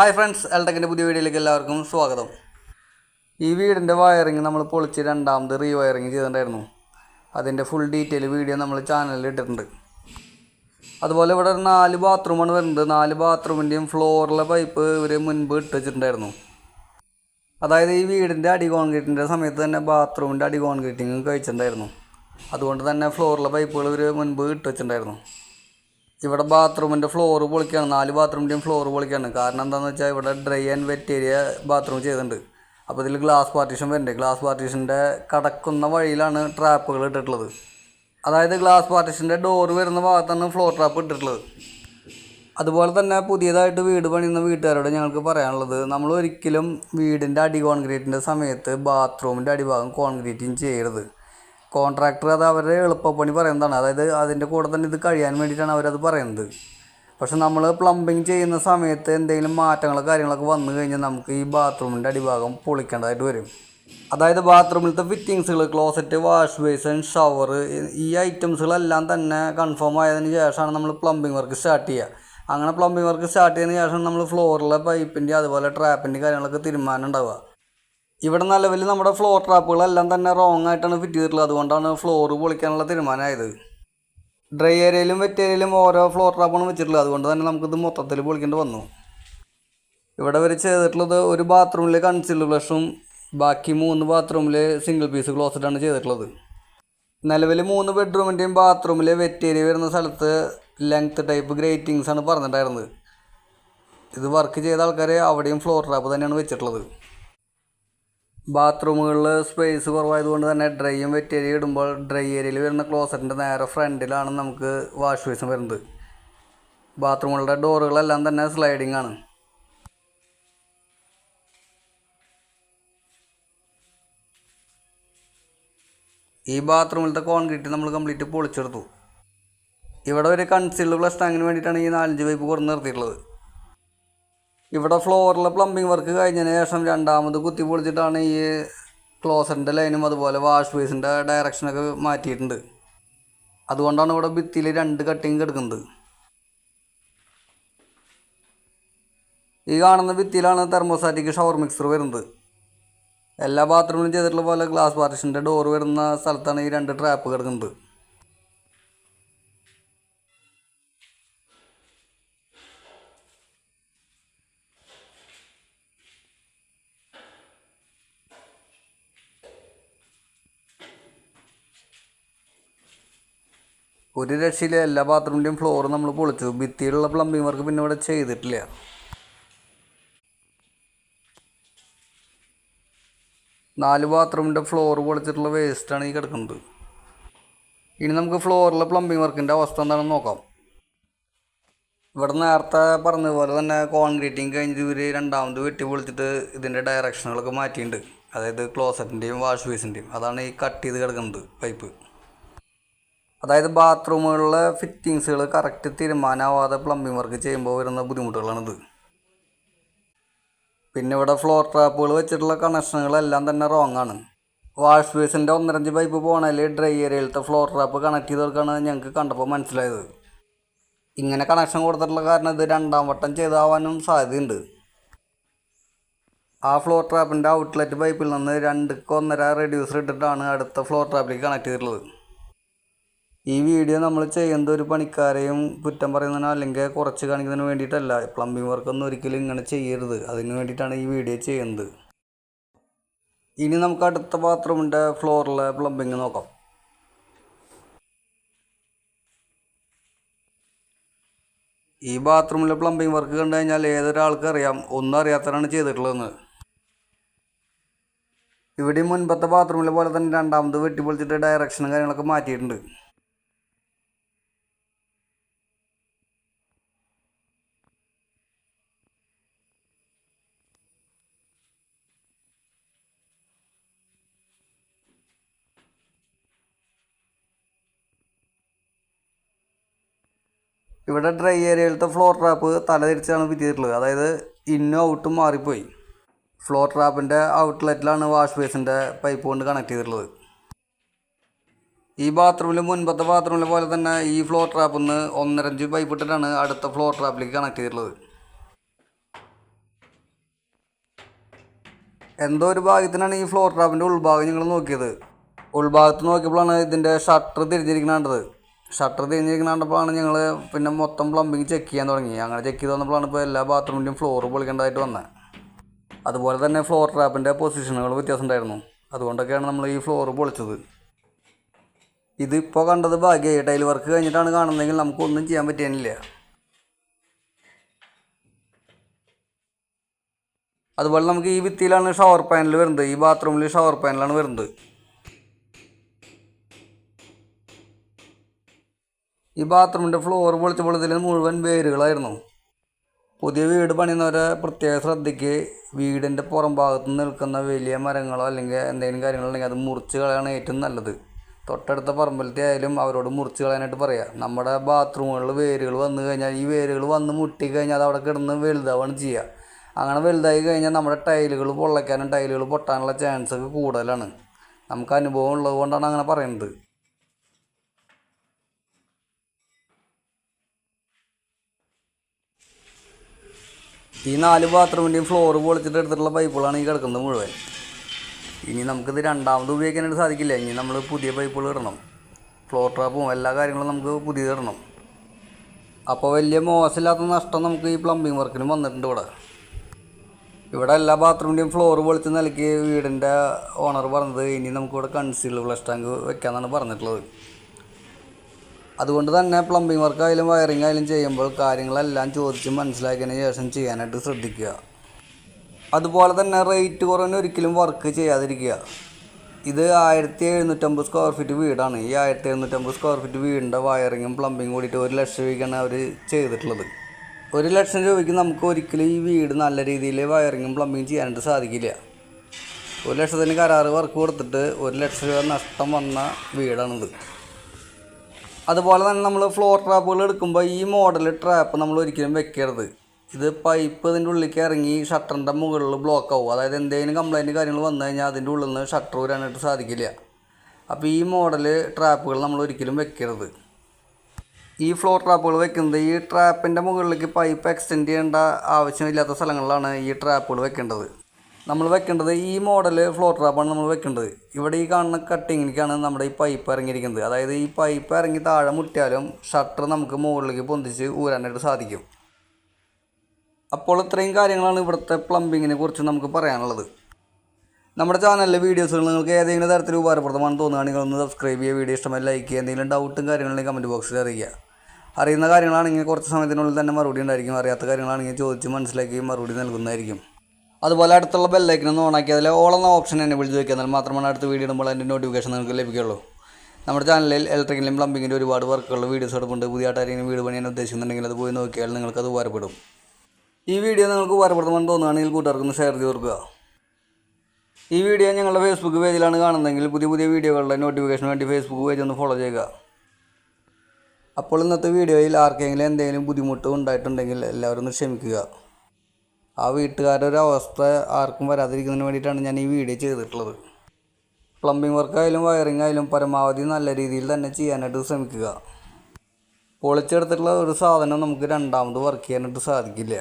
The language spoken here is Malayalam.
ഹായ് ഫ്രണ്ട്സ് എൽടെക്കിന്റെ പുതിയ വീഡിയോയിലേക്ക് എല്ലാവർക്കും സ്വാഗതം. ഈ വീടിന്റെ വയറിങ് നമ്മൾ പൊളിച്ച് രണ്ടാമത് റീ വയറിങ് ചെയ്തിട്ടുണ്ടായിരുന്നു അതിന്റെ ഫുൾ ഡീറ്റെയിൽ വീഡിയോ നമ്മൾ ചാനലിൽ ഇട്ടിട്ടുണ്ട്. അതുപോലെ ഇവിടെ നാല് ബാത്റൂമാണ് വരുന്നത്. നാല് ബാത്റൂമിന്റെയും ഫ്ലോറിലെ പൈപ്പ് ഇവർ മുൻപ് ഇട്ട് വെച്ചിട്ടുണ്ടായിരുന്നു. അതായത് ഈ വീടിന്റെ അടി കോൺക്രീറ്റിന്റെ സമയത്ത് തന്നെ ബാത്റൂമിന്റെ അടി കോൺക്രീറ്റിങ് കഴിച്ചിട്ടുണ്ടായിരുന്നു. അതുകൊണ്ട് തന്നെ ഫ്ലോറിലെ പൈപ്പുകൾ ഇവർ മുൻപ് ഇട്ട് വെച്ചിട്ടുണ്ടായിരുന്നു. ഇവിടെ ബാത്റൂമിന്റെ ഫ്ലോർ പൊളിക്കുകയാണ് നാല് ബാത്റൂമിന്റെയും ഫ്ലോർ പൊളിക്കുകയാണ് കാരണം എന്താണെന്ന് വെച്ചാൽ ഇവിടെ dry and wet area bathroom ചെയ്തിട്ടുണ്ട്. അപ്പോൾ ഇതിൽ ഗ്ലാസ് പാർട്ടീഷൻ വരുന്നുണ്ട് ഗ്ലാസ് പാർട്ടീഷന്റെ കടക്കുന്ന വഴിയിലാണ് ട്രാപ്പുകൾ ഇട്ടിട്ടുള്ളത്. അതായത് ഗ്ലാസ് പാർട്ടീഷന്റെ ഡോറ് വരുന്ന ഭാഗത്താണ് ഫ്ലോർ ട്രാപ്പ് ഇട്ടിട്ടുള്ളത്. അതുപോലെ തന്നെ പുതിയതായിട്ട് വീട് പണിയുന്ന വീട്ടുകാരോട് ഞങ്ങൾക്ക് പറയാനുള്ളത് നമ്മൾ ഒരിക്കലും വീടിന്റെ അടി കോൺക്രീറ്റിന്റെ സമയത്ത് ബാത്റൂമിന്റെ അടിഭാഗം കോൺക്രീറ്റിങ് ചെയ്യരുത്. കോൺട്രാക്ടർ അത് അവരുടെ എളുപ്പപ്പണി പറയുന്നതാണ്. അതായത് അതിന്റെ കൂടെ തന്നെ ഇത് കഴിയാൻ വേണ്ടിയിട്ടാണ് അവരത് പറയുന്നത്. പക്ഷെ നമ്മൾ പ്ലംബിങ് ചെയ്യുന്ന സമയത്ത് എന്തെങ്കിലും മാറ്റങ്ങൾ കാര്യങ്ങളൊക്കെ വന്നു കഴിഞ്ഞാൽ നമുക്ക് ഈ ബാത്റൂമിന്റെ അടിഭാഗം പൊളിക്കേണ്ടതായിട്ട് വരും. അതായത് ബാത്റൂമിലത്തെ ഫിറ്റിങ്സുകൾ ക്ലോസറ്റ് വാഷ് ബേസൺ ഷവർ ഈ ഐറ്റംസുകളെല്ലാം തന്നെ കൺഫേം ആയതിന് ശേഷമാണ് നമ്മൾ പ്ലംബിംഗ് വർക്ക് സ്റ്റാർട്ട് ചെയ്യുക. അങ്ങനെ പ്ലംബിംഗ് വർക്ക് സ്റ്റാർട്ട് ചെയ്തതിന് ശേഷം നമ്മൾ ഫ്ലോറിലെ പൈപ്പിന്റെ അതുപോലെ ട്രാപ്പിന്റെ കാര്യങ്ങളൊക്കെ തീരുമാനം ഉണ്ടാവുക. ഇവിടെ നിലവിൽ നമ്മുടെ ഫ്ലോർ ട്രാപ്പുകളെല്ലാം തന്നെ റോങ് ആയിട്ടാണ് ഫിറ്റ് ചെയ്തിട്ടുള്ളത്. അതുകൊണ്ടാണ് ഫ്ലോർ പൊളിക്കാനുള്ള തീരുമാനമായത്. ഡ്രൈ ഏരിയയിലും വെറ്റ് ഏരിയയിലും ഓരോ ഫ്ലോർ ട്രാപ്പാണ് വെച്ചിട്ടുള്ളത്. അതുകൊണ്ട് തന്നെ നമുക്കിത് മൊത്തത്തിൽ പൊളിക്കേണ്ടി വന്നു. ഇവിടെ വരെ ചെയ്തിട്ടുള്ളത് ഒരു ബാത്റൂമിൽ കൺസീൽ ഫ്ലഷും ബാക്കി മൂന്ന് ബാത്റൂമിൽ സിംഗിൾ പീസ് ക്ലോസറ്റാണ് ചെയ്തിട്ടുള്ളത്. നിലവിൽ മൂന്ന് ബെഡ്റൂമിന്റെയും ബാത്റൂമിൽ വെറ്റ് ഏരിയ വരുന്ന സ്ഥലത്ത് ലെങ്ത് ടൈപ്പ് ഗ്രേറ്റിങ്സ് ആണ് പറഞ്ഞിട്ടുണ്ടായിരുന്നത്. ഇത് വർക്ക് ചെയ്ത ആൾക്കാർ അവിടെയും ഫ്ലോർ ട്രാപ്പ് തന്നെയാണ് വെച്ചിട്ടുള്ളത്. ബാത്റൂമുകളിൽ സ്പേസ് കുറവായതുകൊണ്ട് തന്നെ ഡ്രൈയും വെറ്റ് ഏരിയ ഇടുമ്പോൾ ഡ്രൈ ഏരിയയിൽ വരുന്ന ക്ലോസറ്റിന്റെ നേരെ ഫ്രണ്ടിലാണ് നമുക്ക് വാഷ് ബേസിൻ വരുന്നത്. ബാത്റൂമുകളുടെ ഡോറുകളെല്ലാം തന്നെ സ്ലൈഡിംഗ് ആണ്. ഈ ബാത്റൂമിലത്തെ കോൺക്രീറ്റ് നമ്മൾ കംപ്ലീറ്റ് പൊളിച്ചെടുത്തു. ഇവിടെ ഒരു കൺസീൽഡ് പ്ലസ് ടാങ്കിന് വേണ്ടിയിട്ടാണ് ഈ നാലഞ്ച് പൈപ്പ് കുറന്ന് നിർത്തിയിട്ടുള്ളത്. ഇവിടെ ഫ്ലോറിലെ പ്ലംബിംഗ് വർക്ക് കഴിഞ്ഞതിന് ശേഷം രണ്ടാമത് കുത്തി പൊളിച്ചിട്ടാണ് ഈ ക്ലോസറിന്റെ ലൈനും അതുപോലെ വാഷ് ബേസിന്റെ ഡയറക്ഷനൊക്കെ മാറ്റിയിട്ടുണ്ട്. അതുകൊണ്ടാണ് ഇവിടെ ഭിത്തിയിൽ രണ്ട് കട്ടിങ് എടുക്കുന്നത്. ഈ കാണുന്ന ഭിത്തിയിലാണ് തെർമോസാറ്റിക് ഷവർ മിക്സർ വരുന്നത്. എല്ലാ ബാത്റൂമിലും ചെയ്തിട്ടുള്ള പോലെ ഗ്ലാസ് പാർട്ടിഷന്റെ ഡോർ വരുന്ന സ്ഥലത്താണ് ഈ രണ്ട് ട്രാപ്പ് കിടക്കുന്നത്. ഒരു രക്ഷയില്ല. എല്ലാ ബാത്റൂമിന്റെയും ഫ്ലോർ നമ്മൾ പൊളിച്ചു. ഭിത്തിയിലുള്ള പ്ലംബിംഗ് വർക്ക് പിന്നെ ഇവിടെ ചെയ്തിട്ടില്ല. നാല് ബാത്റൂമിന്റെ ഫ്ലോർ പൊളിച്ചിട്ടുള്ള വേസ്റ്റാണ് ഈ കിടക്കുന്നത്. ഇനി നമുക്ക് ഫ്ലോറിലെ പ്ലംബിംഗ് വർക്കിന്റെ അവസ്ഥ എന്താണെന്ന് നോക്കാം. ഇവിടെ നേരത്തെ പറഞ്ഞതുപോലെ തന്നെ കോൺക്രീറ്റിങ് കഴിഞ്ഞിട്ട് ഇവർ രണ്ടാമത് വെട്ടി പൊളിച്ചിട്ട് ഇതിന്റെ ഡയറക്ഷനുകളൊക്കെ മാറ്റിയിട്ടുണ്ട്. അതായത് ക്ലോസറ്റിന്റെയും വാഷ് ബേസിന്റെയും അതാണ് ഈ കട്ട് ചെയ്ത് കിടക്കുന്നത് പൈപ്പ് അതായത് ബാത്റൂമുകളിലെ ഫിറ്റിങ്സുകൾ കറക്റ്റ് തീരുമാനമാവാതെ പ്ലംബിംഗ് വർക്ക് ചെയ്യുമ്പോൾ വരുന്ന ബുദ്ധിമുട്ടുകളാണിത്. പിന്നെ ഇവിടെ ഫ്ലോർ ട്രാപ്പുകൾ വെച്ചിട്ടുള്ള കണക്ഷനുകളെല്ലാം തന്നെ റോങ് ആണ്. വാഷ് ബേസിന്റെ ഒന്നരഞ്ച് പൈപ്പ് പോകണതിൽ ഡ്രൈ ഏരിയയിലത്തെ ഫ്ലോർ ട്രാപ്പ് കണക്ട് ചെയ്തവർക്കാണ് ഞങ്ങൾക്ക് കണ്ടപ്പോൾ മനസ്സിലായത്. ഇങ്ങനെ കണക്ഷൻ കൊടുത്തിട്ടുള്ള കാരണം ഇത് രണ്ടാം വട്ടം ചെയ്താവാനും സാധ്യതയുണ്ട്. ആ ഫ്ലോർ ട്രാപ്പിന്റെ ഔട്ട്ലെറ്റ് പൈപ്പിൽ നിന്ന് രണ്ടുക്കൊന്നര റെഡ്യൂസർ ഇട്ടിട്ടാണ് അടുത്ത ഫ്ലോർ ട്രാപ്പിലേക്ക് കണക്ട് ചെയ്തിട്ടുള്ളത്. ഈ വീഡിയോ നമ്മൾ ചെയ്യുന്നത് ഒരു പണിക്കാരെയും കുറ്റം പറയുന്നതിനോ അല്ലെങ്കിൽ കുറച്ച് കാണിക്കുന്നതിന് വേണ്ടിയിട്ടല്ല. പ്ലംബിംഗ് വർക്കൊന്നും ഒരിക്കലും ഇങ്ങനെ ചെയ്യരുത്. അതിന് വേണ്ടിയിട്ടാണ് ഈ വീഡിയോ ചെയ്യുന്നത്. ഇനി നമുക്ക് അടുത്ത ബാത്റൂമിന്റെ ഫ്ലോറിലെ പ്ലംബിങ് നോക്കാം. ഈ ബാത്റൂമിലെ പ്ലംബിംഗ് വർക്ക് കണ്ടു കഴിഞ്ഞാൽ ഏതൊരാൾക്ക് അറിയാം. ഒന്നും അറിയാത്തവരാണ് ചെയ്തിട്ടുള്ളതെന്ന്. ഇവിടെ മുൻപത്തെ ബാത്റൂമിലെ പോലെ തന്നെ രണ്ടാമത് വെട്ടിപ്പൊളിച്ചിട്ട് ഡയറക്ഷനും കാര്യങ്ങളൊക്കെ മാറ്റിയിട്ടുണ്ട്. ഇവിടെ ഡ്രൈ ഏരിയയിലത്തെ ഫ്ലോർ ട്രാപ്പ് തല തിരിച്ചാണ് അതായത് ഇന്നും ഔട്ടും മാറിപ്പോയി. ഫ്ലോർ ട്രാപ്പിന്റെ ഔട്ട്ലെറ്റിലാണ് വാഷ് ബേസിന്റെ പൈപ്പ് കൊണ്ട് കണക്ട് ചെയ്തിട്ടുള്ളത്. ഈ ബാത്റൂമിൽ മുൻപത്തെ ബാത്റൂമിലെ പോലെ തന്നെ ഈ ഫ്ലോർ ട്രാപ്പിൽ നിന്ന് ഒന്നരഞ്ച് പൈപ്പ് ഇട്ടിട്ടാണ് അടുത്ത ഫ്ലോർ ട്രാപ്പിലേക്ക് കണക്ട് ചെയ്തിട്ടുള്ളത്. എന്തോ ഒരു ഭാഗത്തിനാണ് ഈ ഫ്ലോർ ട്രാപ്പിന്റെ ഉൾഭാഗം ഞങ്ങൾ നോക്കിയത്. ഉൾഭാഗത്ത് നോക്കിയപ്പോഴാണ് ഇതിന്റെ ഷട്ടർ തിരിഞ്ഞിരിക്കുന്നത് ഷട്ടർ തിരിഞ്ഞിരിക്കുന്ന കണ്ടപ്പോഴാണ് ഞങ്ങൾ പിന്നെ മൊത്തം പ്ലംബിങ് ചെക്ക് ചെയ്യാൻ തുടങ്ങി. അങ്ങനെ ചെക്ക് ചെയ്ത് വന്നപ്പോഴാണ് ഇപ്പോൾ എല്ലാ ബാത്റൂമിന്റെയും ഫ്ലോർ പൊളിക്കേണ്ടതായിട്ട് വന്നത് അതുപോലെ തന്നെ ഫ്ലോർ ട്രാപ്പിന്റെ പൊസിഷനുകൾ വ്യത്യാസം ഉണ്ടായിരുന്നു അതുകൊണ്ടൊക്കെയാണ് നമ്മൾ ഈ ഫ്ലോർ പൊളിച്ചത്. ഇതിപ്പോൾ കണ്ടത് ഭാഗ്യമായി ടൈൽ വർക്ക് കഴിഞ്ഞിട്ടാണ് കാണുന്നതെങ്കിൽ നമുക്കൊന്നും ചെയ്യാൻ പറ്റിയാനില്ല. അതുപോലെ നമുക്ക് ഈ ഭിത്തിയിലാണ് ഷവർ പാനൽ വരുന്നത്. ഈ ബാത്റൂമിൽ ഷവർ പാനലാണ് വരുന്നത്. ഈ ബാത്റൂമിന്റെ ഫ്ലോർ പൊളിച്ചപ്പോൾ ഇതിൽ മുഴുവൻ വേരുകളായിരുന്നു. പുതിയ വീട് പണിയുന്നവരെ പ്രത്യേക ശ്രദ്ധയ്ക്ക് വീടിന്റെ പുറം ഭാഗത്ത് നിൽക്കുന്ന വലിയ മരങ്ങളോ അല്ലെങ്കിൽ എന്തെങ്കിലും കാര്യങ്ങളുണ്ടെങ്കിൽ അത് മുറിച്ച് കളയാണ് ഏറ്റവും നല്ലത്. തൊട്ടടുത്ത പറമ്പലത്തെ ആയാലും അവരോട് മുറിച്ച് കളയാനായിട്ട് പറയാം. നമ്മുടെ ബാത്റൂമുകളിൽ വേരുകൾ വന്നു കഴിഞ്ഞാൽ ഈ വേരുകൾ വന്ന് മുട്ടി കഴിഞ്ഞാൽ അത് അവിടെ കിടന്ന് വലുതാവാണ് ചെയ്യുക അങ്ങനെ വലുതായി കഴിഞ്ഞാൽ നമ്മുടെ ടൈലുകൾ പൊള്ളയ്ക്കാനും ടൈലുകൾ പൊട്ടാനുള്ള ചാൻസ് ഒക്കെ കൂടുതലാണ്. നമുക്ക് അനുഭവം ഉള്ളത് കൊണ്ടാണ് അങ്ങനെ പറയുന്നത്. ഈ നാല് ബാത്റൂമിന്റെയും ഫ്ലോർ പൊളിച്ചിട്ട് എടുത്തിട്ടുള്ള പൈപ്പുകളാണ് ഈ കിടക്കുന്നത് മുഴുവൻ. ഇനി നമുക്കിത് രണ്ടാമത് ഉപയോഗിക്കാനായിട്ട് സാധിക്കില്ല. ഇനി നമ്മൾ പുതിയ പൈപ്പുകൾ ഇടണം. ഫ്ലോർ ട്രാപ്പും എല്ലാ കാര്യങ്ങളും നമുക്ക് പുതിയത് ഇടണം. അപ്പോൾ വലിയ മോശമില്ലാത്ത നഷ്ടം നമുക്ക് ഈ പ്ലംബിംഗ് വർക്കിന് വന്നിട്ടുണ്ട് ഇവിടെ. ഇവിടെ എല്ലാ ബാത്റൂമിന്റെയും ഫ്ലോർ പൊളിച്ച് നിലയ്ക്ക് വീടിന്റെ ഓണർ പറഞ്ഞത് ഇനി നമുക്കിവിടെ കൺസീൽഡ് ഫ്ലഷ് ടാങ്ക് വെക്കാമെന്നാണ് പറഞ്ഞിട്ടുള്ളത്. അതുകൊണ്ട് തന്നെ പ്ലംബിംഗ് വർക്ക് ആയാലും വയറിംഗ് ആയാലും ചെയ്യുമ്പോൾ കാര്യങ്ങളെല്ലാം ചോദിച്ച് മനസ്സിലാക്കിയതിന് ശേഷം ചെയ്യാനായിട്ട് ശ്രദ്ധിക്കുക. അതുപോലെ തന്നെ റേറ്റ് കുറവിന് ഒരിക്കലും വർക്ക് ചെയ്യാതിരിക്കുക. ഇത് ആയിരത്തി എഴുന്നൂറ്റമ്പത് സ്ക്വയർ ഫീറ്റ് വീടാണ്. ഈ ആയിരത്തി എഴുന്നൂറ്റമ്പത് സ്ക്വയർ ഫീറ്റ് വീടിന്റെ വയറിങ്ങും പ്ലംബിങ്ങും കൂടിയിട്ട് ഒരു ലക്ഷം രൂപയ്ക്കാണ് അവർ ചെയ്തിട്ടുള്ളത്. ഒരു ലക്ഷം രൂപയ്ക്ക് നമുക്ക് ഒരിക്കലും ഈ വീട് നല്ല രീതിയിൽ വയറിങ്ങും പ്ലംബിങ്ങും ചെയ്യാനായിട്ട് സാധിക്കില്ല. ഒരു ലക്ഷത്തിന് കരാറ് വർക്ക് കൊടുത്തിട്ട് ഒരു ലക്ഷം രൂപ നഷ്ടം വന്ന വീടാണിത്. അതുപോലെ തന്നെ നമ്മൾ ഫ്ലോർ ട്രാപ്പുകൾ എടുക്കുമ്പോൾ ഈ മോഡൽ ട്രാപ്പ് നമ്മൾ ഒരിക്കലും വെക്കരുത്. ഇത് പൈപ്പ് ഇതിന്റെ ഉള്ളിലേക്ക് ഇറങ്ങി ഷട്ടറിന്റെ മുകളിൽ ബ്ലോക്ക് ആവും. അതായത് എന്തെങ്കിലും കംപ്ലൈന്റ് കാര്യങ്ങൾ വന്നു കഴിഞ്ഞാൽ അതിന്റെ ഉള്ളിൽ നിന്ന് ഷട്ടർ വരാനായിട്ട് സാധിക്കില്ല. അപ്പോൾ ഈ മോഡൽ ട്രാപ്പുകൾ നമ്മൾ ഒരിക്കലും വെക്കരുത്. ഈ ഫ്ലോർ ട്രാപ്പുകൾ വെക്കുന്നത് ഈ ട്രാപ്പിന്റെ മുകളിലേക്ക് പൈപ്പ് എക്സ്റ്റെൻഡ് ചെയ്യേണ്ട ആവശ്യമില്ലാത്ത സ്ഥലങ്ങളിലാണ് ഈ ട്രാപ്പുകൾ വെക്കേണ്ടത്. നമ്മൾ വെക്കേണ്ടത് ഈ മോഡൽ ഫ്ലോർ ട്രാപ്പാണ് നമ്മൾ വെക്കേണ്ടത്. ഇവിടെ ഈ കാണുന്ന കട്ടിങ്ങിലേക്കാണ് നമ്മുടെ ഈ പൈപ്പ് ഇറങ്ങിയിരിക്കുന്നത്. അതായത് ഈ പൈപ്പ് ഇറങ്ങി താഴെ മുട്ടിയാലും ഷട്ടർ നമുക്ക് മുകളിലേക്ക് പൊന്തിച്ച് ഊരാനായിട്ട് സാധിക്കും. അപ്പോൾ ഇത്രയും കാര്യങ്ങളാണ് ഇവിടുത്തെ പ്ലംബിങ്ങിനെ കുറിച്ച് നമുക്ക് പറയാനുള്ളത്. നമ്മുടെ ചാനലിലെ വീഡിയോസുകൾ നിങ്ങൾക്ക് ഏതെങ്കിലും തരത്തിൽ ഉപകാരപ്രദമാണെന്ന് തോന്നുകയാണെങ്കിൽ ഒന്ന് സബ്സ്ക്രൈബ് ചെയ്യുക വീഡിയോ ഇഷ്ടമായി ലൈക്ക് ചെയ്യുക എന്തെങ്കിലും ഡൗട്ടും കാര്യങ്ങളുണ്ടെങ്കിൽ കമന്റ് ബോക്സിൽ അറിയുക അറിയുന്ന കാര്യങ്ങളാണെങ്കിൽ കുറച്ച് സമയത്തിനുള്ളിൽ തന്നെ മറുപടി ഉണ്ടായിരിക്കും. അറിയാത്ത കാര്യങ്ങളാണെങ്കിൽ ചോദിച്ച് മനസ്സിലാക്കി മറുപടി നൽകുന്നതായിരിക്കും. അതുപോലെ അടുത്തുള്ള ബെല്ലൈക്കനൊന്ന് ഓണാക്കി അതിൽ ഓൾ എന്ന ഓപ്ഷൻ തന്നെ വിളിച്ച് വയ്ക്കുക എന്നാൽ മാത്രമാണ് അടുത്ത വീഡിയോ ഇടുമ്പോൾ അതിന്റെ നോട്ടിഫിക്കേഷൻ നിങ്ങൾക്ക് ലഭിക്കുകയുള്ളൂ. നമ്മുടെ ചാനലിൽ ഇലക്ട്രിക്കലും പ്ലംബിങ്ങിന്റെ ഒരുപാട് വർക്കുകൾ വീഡിയോസ് എടുപ്പുണ്ട്. പുതിയ ആട്ടാരെങ്കിലും വീട് പണിയാൻ ഉദ്ദേശിക്കുന്നുണ്ടെങ്കിൽ അത് പോയി നോക്കിയാൽ നിങ്ങൾക്ക് അത് ഉപകാരപ്പെടും. ഈ വീഡിയോ നിങ്ങൾക്ക് ഉപകാരപ്പെടുമെന്ന് തോന്നുകയാണെങ്കിൽ കൂട്ടുകാർക്കൊന്ന് ഷെയർ ചെയ്ത് കൊടുക്കുക. ഈ വീഡിയോ ഞങ്ങളുടെ ഫേസ്ബുക്ക് പേജിലാണ് കാണുന്നതെങ്കിൽ പുതിയ പുതിയ വീഡിയോകളുടെ നോട്ടിഫിക്കേഷൻ വേണ്ടി ഫേസ്ബുക്ക് പേജ് ഒന്ന് ഫോളോ ചെയ്യുക. അപ്പോൾ ഇന്നത്തെ വീഡിയോയിൽ ആർക്കെങ്കിലും എന്തെങ്കിലും ബുദ്ധിമുട്ട് ഉണ്ടായിട്ടുണ്ടെങ്കിൽ എല്ലാവരും ഒന്ന് ക്ഷമിക്കുക. ആ വീട്ടുകാരുടെ ഒരു അവസ്ഥ ആർക്കും വരാതിരിക്കുന്നതിന് വേണ്ടിയിട്ടാണ് ഞാൻ ഈ വീഡിയോ ചെയ്തിട്ടുള്ളത്. പ്ലംബിംഗ് വർക്കായാലും വയറിംഗ് ആയാലും പരമാവധി നല്ല രീതിയിൽ തന്നെ ചെയ്യാനായിട്ട് ശ്രമിക്കുക. പൊളിച്ചെടുത്തിട്ടുള്ള ഒരു സാധനം നമുക്ക് രണ്ടാമത് വർക്ക് ചെയ്യാനായിട്ട് സാധിക്കില്ല.